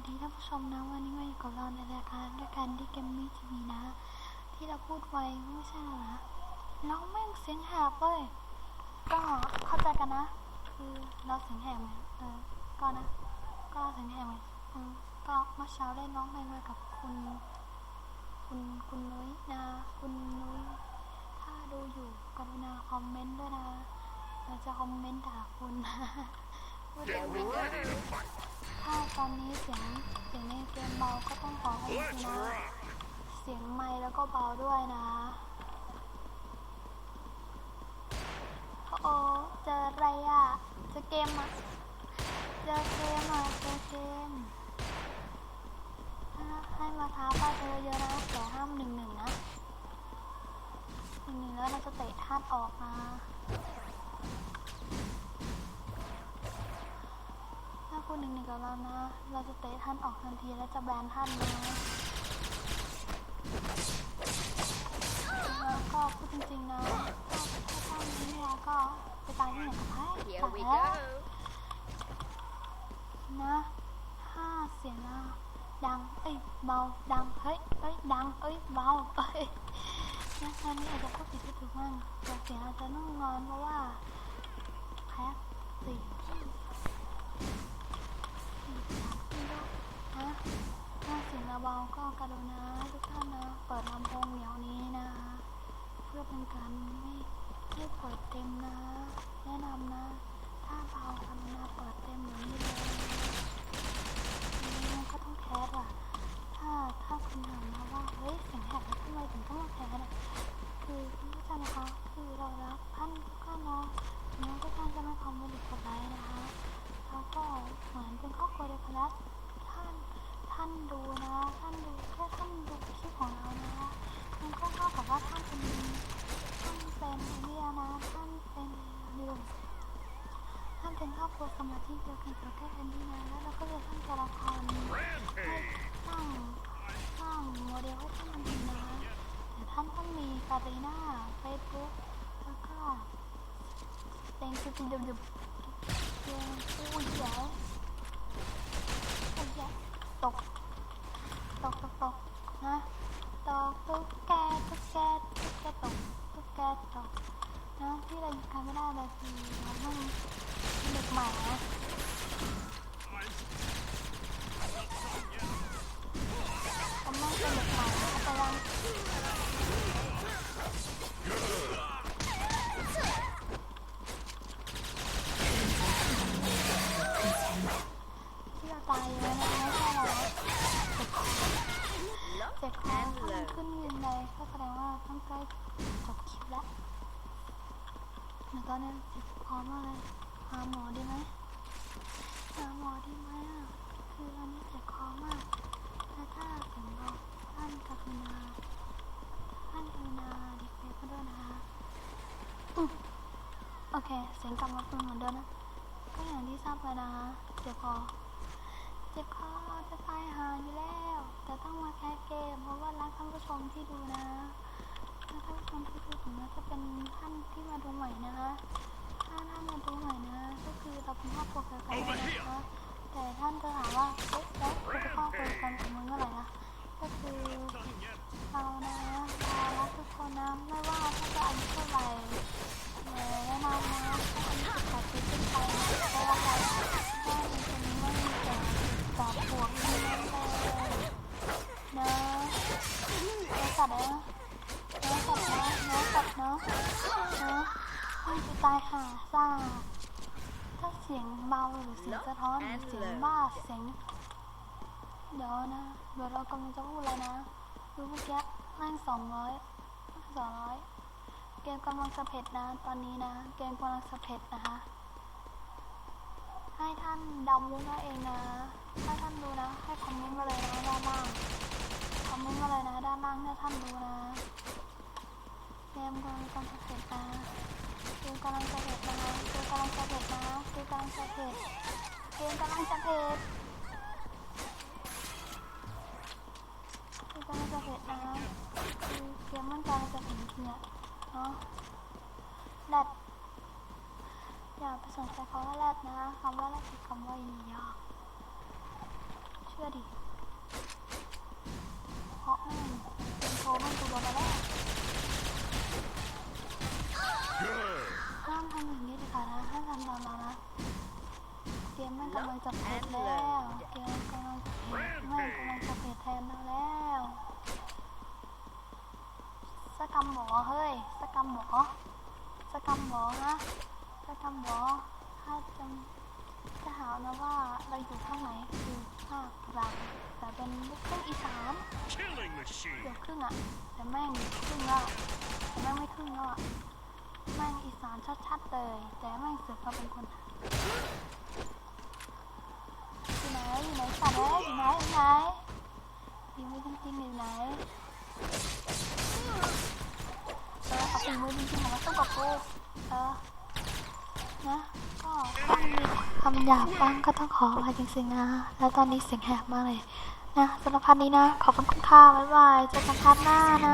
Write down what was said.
วัสดีท่านผู้ชมนะวันนี้มาอยู่กับเราในรายการด้วยกันที่เกมมี่ทีวีนะ ที่เราพูดไว้ไม่ใช่หรอนะเราแม่งเสียงแหบเลยก็เข้าใจกันนะ คือเราเสียงแหบไหมเออก็นะ ก็เสียงแหบไหมเออก็เมื่อเช้าได้ร้องเพลงมากับคุณ คุณคุณนุ้ยนะ คุณนุ้ยถ้าดูอยู่กรุณาคอมเมนต์ด้วยนะเราจะคอมเมนต์ด่าคุณ ถ้าตอนนี้เสียงเสียงในเกมเบาก็ต้องขอให้ทีนะเสียงไมค์แล้วก็เบาด้วยนะโอ้โหเจออะไรอะเจอเกมอะเจอเกมอะเจอเกมให้มาท้าป้าเธอเยอะนะแต่ห้ามหนึ่งหนึ่งนะหนึ่งหนึ่งแล้วเราจะเตะท่านออกนะ หนึ่งหนึ่งกับเรานะ เราจะเตะท่านออกทันทีและจะแบนท่านนะแล้วก็พูดจริงๆนะถ้าท่านนี้เนี่ยก็ไปตายที่ไหนก็ไป Here ตาย we แล้ว go. นะถ้าเสียงนะดัง เอ้ย เบา ดัง เฮ้ย เอ้ย ดัง เอ้ย เบา เอ้ยนะตอนนี้อาจจะพูดผิดพูดถูกมั่งแต่เสียงอาจจะนุ่งนอนเพราะว่าแพ้สี่ เสียงเบาก็กรุณาทุกท่านนะ เปิดลำโพงเดี๋ยวนี้นะ เพื่อเป็นการไม่ไม่เปิดเต็มนะ แนะนำนะ ถ้าเบากรุณาเปิดเต็มอย่างนี้เลยมันก็ต้องแคสอะ ถ้าถ้าคุณถามมาว่าเฮ้ยเสียงแหบทำไมถึงต้องมาแคสอะคือคุณผู้ชมนะคะคือเรารักท่านทุกท่านนะถึงแม้ว่าท่านจะไม่คอมเมนต์หรือกดไลค์นะคะแล้วก็เหมือนเป็นครอบครัวเดียวกันแล้ว ท่านดูนะ ท่านดูแค่ท่านดูคลิปของเรานะคะมันก็เท่ากับว่าท่านเป็นท่านเป็นเรียนะท่านเป็นเดือนท่านเป็นครอบครัวสมาชิกเดียวกันกับแค่แอนดี้นะแล้วเราก็เลยท่านตัวละครให้สร้างสร้างโมเดลให้ท่านมันดีนะแต่ท่านต้องมีการีน่าเฟซบุ๊กแล้วก็เต็งคือดึบดึบเตียงผู้ใหญ่ผู้ใหญ่ตก ตกตกตกนะตกตุ๊กแกตุ๊กแกตุ๊กแกตกตุ๊กแกตกนะที่เราทำไม่ได้เลยคือเราต้องเด็กใหม่นะผมต้องเป็นเด็กใหม่นะวังที่เราตายเยอะนะไม่ใช่เราเจ็บคอเจ็บคอถ้ามันขึ้นยืนเลยก็แสดงว่าต้องใกล้จบคลิปแล้ว แล้วตอนนี้เจ็บคอมากเลยหาหมอดีไหมหาหมอดีไหมอะคือตอนนี้เจ็บคอมากและถ้าถึงเราท่านกรุณาท่านกรุณาดีเฟซมาด้วยนะคะโอเค เสียงกลับมาเป็นเหมือนเดิมนะ ก็อย่างที่ทราบไปนะคะเจ็บคอเจ็บคอจะตายหาอยู่แล้ว แต่ต้องมาแคสเกม เพราะว่ารักท่านผู้ชมที่ดูนะถ้าท่านผู้ชมที่ดูถึงแม้ สียงเบาหรือเสียงสะท้อนหรือเสียงบ้าเสียงเดี๋ยวนะเดี๋ยวเรากำลังจะพูดอะไรนะดูเมื่อกี้แม่งสองร้อยสองร้อยเกมกำลังสะเพ็ดนะ ตอนนี้นะ เกมกำลังสะเพ็ดนะคะให้ท่านเดามุกเอาเองนะถ้าท่านดูนะ ให้คอมเมนต์มาเลยนะด้านล่างคอมเมนต์มาเลยนะด้านล่างถ้าท่านดูนะเกมกำลังสะเพ็ดนะ เกมกำลังสะเพ็ดนะเกมกำลังสะเพ็ดนะเกมกำลังสะเพ็ดเกมกำลังสะเพ็ดเกมกำลังสะเพ็ดนะคือเกมมันกำลังจะถึงจริงอะเนาะแรดอย่าไปสนใจคำว่าแรดนะคำว่าแรดคือคำว่าอียอเชื่อดิ อย่างนี้ดีกว่านะห้ทำตามมานะเกมมักำลังจะเผ็ดแล้ว เกมกำลังจะเผ็ดม่กำลังจะเผ็ดแทนเราแล้วสกรรหมอเฮ้ยสกรรหมอสกรรหมอนะสกรรหมอถ้าจะจะหานะว่าเราอยู่ข้างไหนคือภาคหลังแต่เป็นลูกครึ่งอีสานเกือบครึ่งอะแต่แม่งครึ่งแล้แต่แม่งไม่ครึ่งแลอะ แม่งอีสานชัดๆเลย แต่แม่งเสือกมาเป็นคนไทยอยู่ไหนอยู่ไหนสัตว์เอ้ยอยู่ไหนอยู่ไหนฝีมือจริงๆอยู่ไหนเออเอาฝีมือจริงๆของมันต้องกับกูเออนะก็ถ้ามีคำหยาบบ้างก็ต้องขออภัยจริงๆนะ แล้วตอนนี้เสียงแหบมากเลยนะสำหรับพันนี้นะ ขอบคุณค่ะ บ๊ายบายเจอกันพันหน้านะ